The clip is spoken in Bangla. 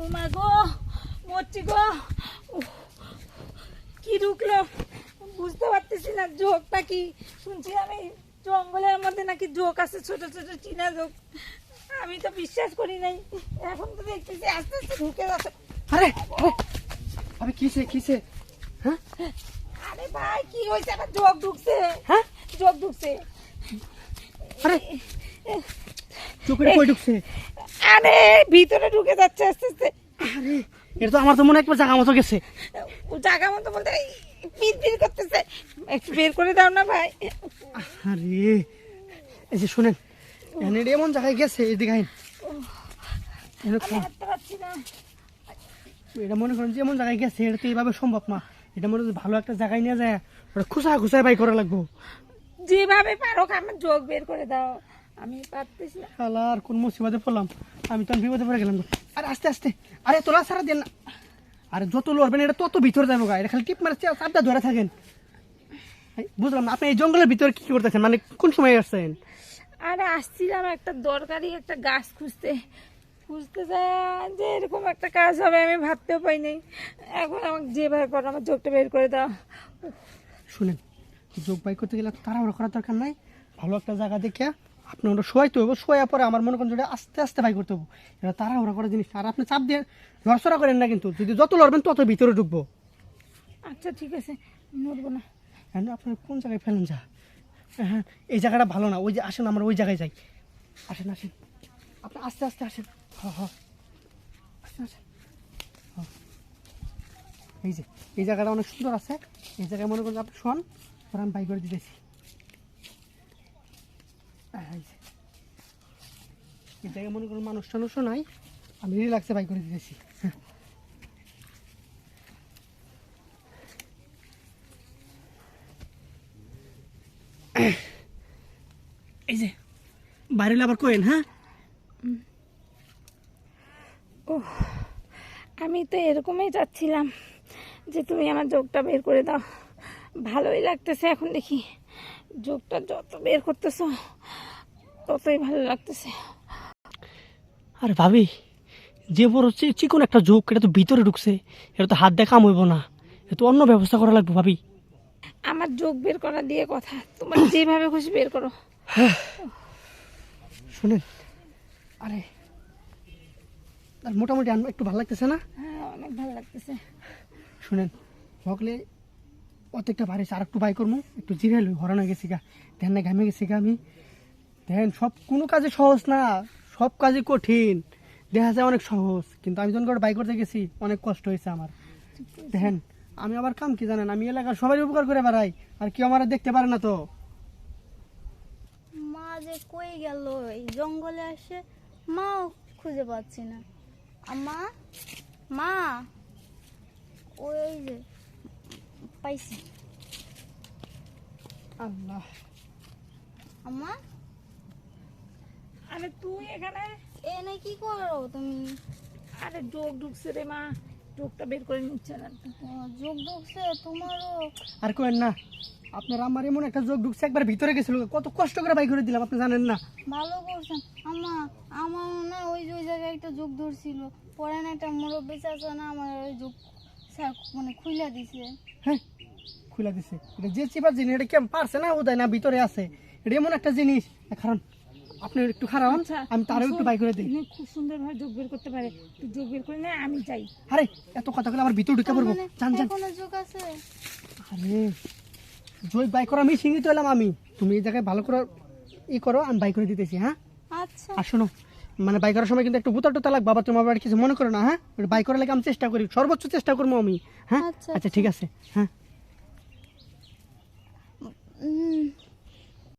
ও মা গো মরছি গো। কি ঢুকলো? বুঝতে পারতেছি না ঝোঁকটা কি। শুনছি আমি জঙ্গলের মধ্যে নাকি ঝোঁক আছে ছোট ছোট চিনা ঝোঁক। আমি তো বিশ্বাস করি নাই। এখন তো দেখতেছি আস্তে আস্তে ঢুকে যাচ্ছে। আরে আরে কিসে কিসে হ্যাঁ? আরে ভাই কি হয়েছে? আমার ঝোঁক ঢুকছে। হ্যাঁ? ঝোঁক ঢুকছে। আরে চোখে কই ঢুকছে। আরে ভিতরে ঢুকে যাচ্ছে আস্তে আস্তে। আরে এটা তো আমার তো মনে একবার জায়গা মতো গেছে। ও জায়গা মতো বলতে পিট করতেছে। একটু বের করে দাও না ভাই। আরে এই যে শুনেন এটা এমন জায়গায় গেছে এদিকে আইন। এটা মনে করেন যে এমন জায়গায় গেছে এটা তো এইভাবে সম্ভব না। এটা মনে ভালো একটা জায়গায় নিয়ে যায় ওটা খুশা খুশায় বাই করা লাগবো। যেভাবে পারো আমার যোগ বের করে দাও। আমি পারতেছি না। আর কোন মুসিবতে পড়লাম। আমি তো বিপদে পড়ে গেলাম আরে আস্তে আস্তে। আরে তোলা সারা দেন না। আরে যত লড়বেন এটা তত ভিতরে যাব গা। এটা খালি টিপ মারে চাপটা ধরে থাকেন। বুঝলাম না আপনি এই জঙ্গলের ভিতরে কি করতেছেন? মানে কোন সময় আসছেন? আরে আসছিলাম একটা দরকারি একটা গাছ খুঁজতে। খুঁজতে যায় যে এরকম একটা কাজ হবে আমি ভাবতেও পাই নাই। এখন আমাকে যে যেভাবে করো আমার যোগটা বের করে দাও। শুনেন যোগ বাই করতে গেলে তাড়াহুড়ো করার দরকার নাই। ভালো একটা জায়গা দেখে আপনি ওটা শোয়াইতে হবে শোয়া পরে আমার মনে করেন যেটা আস্তে আস্তে ভাই করতে হবে এটা তাড়াহুড়ো করার জিনিস না। আর আপনি চাপ দিয়ে লড়সড়া করেন না কিন্তু যদি যত লড়বেন তত ভিতরে ঢুকবো। আচ্ছা ঠিক আছে নড়বো না। এখন আপনার কোন জায়গায় ফেলেন যা? হ্যাঁ এই জায়গাটা ভালো না ওই যে আসেন আমরা ওই জায়গায় যাই। আসেন আসেন। আপনি আস্তে আস্তে আসেন। হ হ। আস্তে আসেন এই যে এই জায়গাটা অনেক সুন্দর আছে। এই জায়গায় মনে করেন আপনি শোন পরে আমি বাই করে দিতেছি। এই জায়গায় মনে করেন মানুষ টানুষও নাই, আমি রিল্যাক্সে বাই করে দিতেছি। এই যে, বাইরে আবার কোয়েন হ্যাঁ? আমি তো এরকমই চাচ্ছিলাম যে তুমি আমার যোগটা বের করে দাও। ভালোই লাগতেছে এখন দেখি। যোগটা যত বের করতেছো ততই ভালো লাগতেছে। আর ভাবি যে বড় চিকন একটা যোগ এটা তো ভিতরে ঢুকছে এটা তো হাত দেখা হইব না এটা তো অন্য ব্যবস্থা করা লাগবে ভাবি। আমার যোগ বের করা দিয়ে কথা তোমার যেভাবে খুশি বের করো। শুনেন আরে আর মোটামুটি একটু ভালো লাগতেছে না? হ্যাঁ অনেক ভালো লাগতেছে। শুনেন সকলে প্রত্যেকটা বাড়ি আর একটু বাই করব একটু জিরে হরানো গেছি গা ধ্যান না ঘামে গেছি গা আমি। দেখেন সব কোনো কাজে সহজ না সব কাজে কঠিন। দেখা যায় অনেক সহজ কিন্তু আমি যখন করে বাই করতে গেছি অনেক কষ্ট হয়েছে আমার। দেখেন আমি আবার কাম কি জানেন? আমি এলাকার সবাই উপকার করে বেড়াই আর কেউ আমার দেখতে পারে না তো। মা যে কই গেল? এই জঙ্গলে আসে মাও খুঁজে পাচ্ছি না। মা মা? ওই যে পাইছি। আল্লাহ। আম্মা? আরে তুই এখানে? এনে কি করো তুমি? আরে যোগ ঢুকছে রে মা। যোগটা বের করে নিচ্ছে না। যোগ ঢুকছে? তোমারও? আর কেন না আপনার আমার এমন একটা যোগ ঢুকছে একবার ভিতরে গেছিল। কত কষ্ট করে বাই করে দিলাম আপনি জানেন না। ভালো করছেন। আম্মা আমার না ওই যে ওই জায়গায় একটা যোগ ধরছিল। পরে না একটা মুরব্বী চাচা না আমার ওই যোগ স্যার মানে খুইলা দিছে। হ্যাঁ খুলে দিছে। এটা যে চিপার জিনিস এটা কেমন পারছে না ওদায় না ভিতরে আছে? এটা এমন একটা জিনিস। কারণ আপনি একটু খারাপ আচ্ছা, আমি তারও একটু বাই করে দিই। খুব সুন্দরভাবে যোগ বের করতে পারে। তুই যোগ বের করে নে আমি যাই। আরে এত কথা বলে আমার ভিতরে ঢুকে পড়ব। জান জান এখনও যোগ আছে। আরে জয় বাই করা আমি সিঙ্গিত হলাম আমি। তুমি এই জায়গায় ভালো করে ই করো আমি বাই করে দিতেছি হ্যাঁ? আচ্ছা। আর শোনো মানে বাই করার সময় কিন্তু একটু বুতা টুতা লাগবে বাবা তোমার আবার কিছু মনে করো না হ্যাঁ? বাই করার লাগে আমি চেষ্টা করি সর্বোচ্চ চেষ্টা করব আমি হ্যাঁ? আচ্ছা, আচ্ছা ঠিক আছে হ্যাঁ?